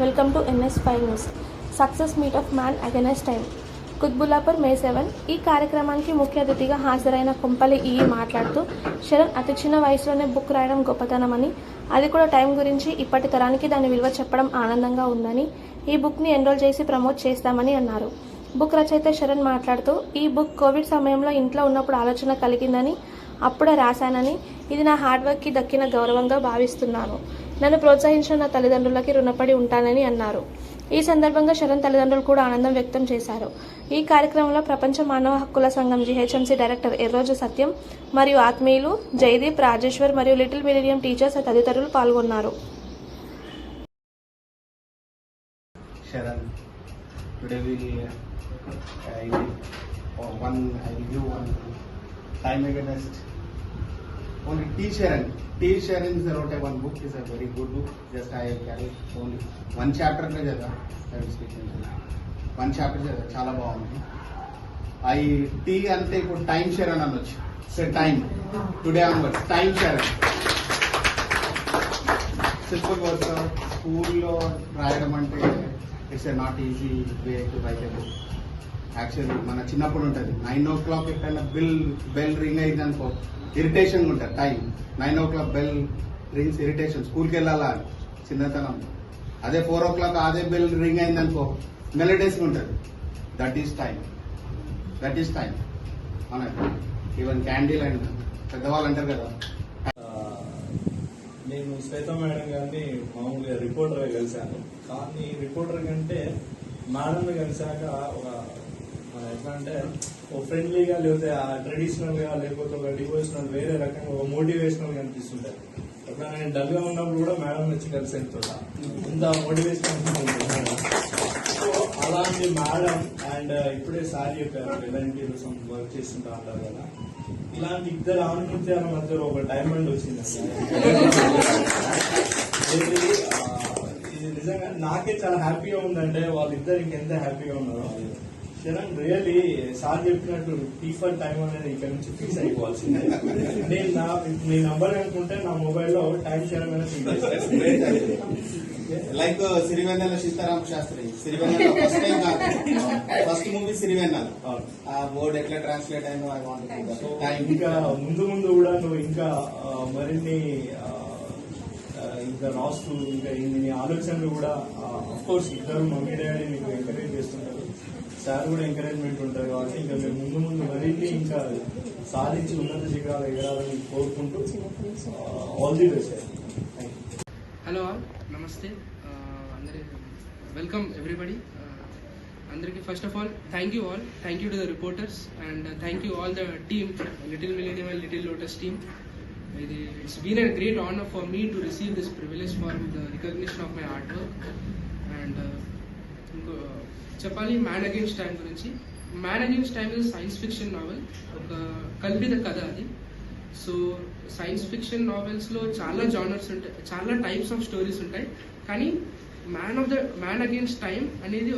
Welcome to NS five news success meet of man against time Quthbullapur May seven. ఈ కార్యక్రమానికి ముఖ్య అతిథిగా హాజరైన కుంపలి ఈ మాట్లాడుతూ శరణ్ అతి చిన్న వయసులోనే బుక్ రాయడం గొప్పతనమని అది కూడా టైం గురించి ఇప్పటి తరానికి దాని విలువ చెప్పడం ఆనందంగా ఉందని ఈ బుక్ని ఎన్రోల్ చేసి ప్రమోట్ చేస్తామని అన్నారు. బుక్ రచయిత శరణ్ మాట్లాడుతూ ఈ బుక్ కోవిడ్ సమయంలో ఇంట్లో ఉన్నప్పుడు ఆలోచన కలిగిందని అప్పుడే రాశానని ఇది నా హార్డ్ వర్క్కి దక్కిన గౌరవంగా భావిస్తున్నాను. నన్ను ప్రోత్సహించిన నా తల్లిదండ్రులకి రుణపడి ఉంటానని అన్నారు ఈ సందర్భంగా శరణ్ తల్లిదండ్రులు కూడా ఆనందం వ్యక్తం చేశారు ఈ కార్యక్రమంలో ప్రపంచ మానవ హక్కుల సంఘం జిహెచ్ఎంసీ డైరెక్టర్ ఎర్రోజు సత్యం మరియు ఆత్మీయులు జయదీప్ రాజేశ్వర్ మరియు లిటిల్ మిలీనియం టీచర్స్ తదితరులు పాల్గొన్నారు Sharon. Today we uh, I will, one I will give one time against only T Sharon. T sharing is one book book, is very good good book. Just I carry only one chapter. One chapter చదివా చాలా బాగుంది I T అంటే ఇప్పుడు time share అని అనొచ్చు so time today అనవచ్చు time share simple words స్కూల్లో రాయడం అంటే it's a not easy way to write a book actually మన చిన్నప్పుడు ఉంటుంది. నైన్ ఓ క్లాక్ ఎక్కడైనా బిల్ బెల్ రింగ్ అయింది అనుకో ఇరిటేషన్ ఉంటుంది time nine o'clock bell rings irritation స్కూల్కి వెళ్ళాలా అని చిన్నతనం. అదే ఫోర్ ఓ క్లాక్ అదే బెల్ రింగ్ అయింది అనుకో మెలడేస్గా ఉంటుంది. That is time that is time అవునండి. ఈవెన్ క్యాండిల్ అండ్ పెద్దవాళ్ళు అంటారు కదా. నేను శ్వేత మేడం గారిని మామూలుగా రిపోర్టర్గా కలిశాను. కానీ రిపోర్టర్ కంటే మేడంని కలిశాక ఒక ఎట్లా అంటే ఓ ఫ్రెండ్లీగా లేకపోతే ట్రెడిషనల్గా లేకపోతే ఒక డివోషనల్ వేరే రకంగా ఒక మోటివేషనల్గా అనిపిస్తుంటాయి ఎప్పుడైనా నేను డల్గా ఉన్నప్పుడు కూడా మేడం వచ్చి కలిసి వెళ్తుంటా ఇంత మోటివేషన్ సో అలాంటి మేడం అండ్ ఇప్పుడే సార్ చెప్పారు ఎలాంటి వర్క్ చేస్తుంటా అంటారు కదా. ఇలాంటి ఇద్దరు ఆనుమత్యాల మధ్యలో ఒక డైమండ్ వచ్చింది ఇది, నిజంగా నాకే చాలా హ్యాపీగా ఉందంటే వాళ్ళిద్దరు ఇంకెంత హ్యాపీగా ఉన్నారో. శరణ్ రియల్లీ సార్ చెప్పినట్టు టీఫర్ టైం అనేది ఇక్కడ నుంచి ఫిక్స్ అయిపోవాల్సిందే. నేను నా నీ నంబర్ అనుకుంటే నా మొబైల్లో టైం అనేది like Sirivennela Seetharama Sastry. Sirivennela first time కాదు. First movie Sirivennela. ఆ బోర్డ్ ఎట్లా ట్రాన్స్లేట్ అయిందో ఐ వాంట్ ఇంకా ముందు ముందు కూడా నువ్వు ఇంకా మరిన్ని ఇంకా రాస్తూ ఇంకా ఇన్ని ఆలోచనలు కూడా కోర్స్ ఇద్దరు మమ్మీ డాడీ మీకు ఎంకరేజ్ చేస్తుంటారు. సార్ కూడా ఎంకరేజ్మెంట్ ఉంటారు కాబట్టి ఇంకా మేము ముందు ముందు మరిన్ని ఇంకా సాధించి ఉన్నత శిఖరాలు ఎగరాలని కోరుకుంటూ all the best hello all నమస్తే. అందరి వెల్కమ్ ఎవ్రీబడి అందరికీ first of all thank you all thank you to the reporters and thank you all the team little millennium and little lotus team ఇది it's been a great honour for me to receive this privilege for the recognition of my art work and ఇంకో చెప్పాలి man against time గురించి. Man against time is science fiction novel ఒక కల్పిత కథ అది. So science fiction నావెల్స్లో చాలా genres ఉంటాయి. చాలా టైప్స్ ఆఫ్ స్టోరీస్ ఉంటాయి. కానీ man of the man against time అనేది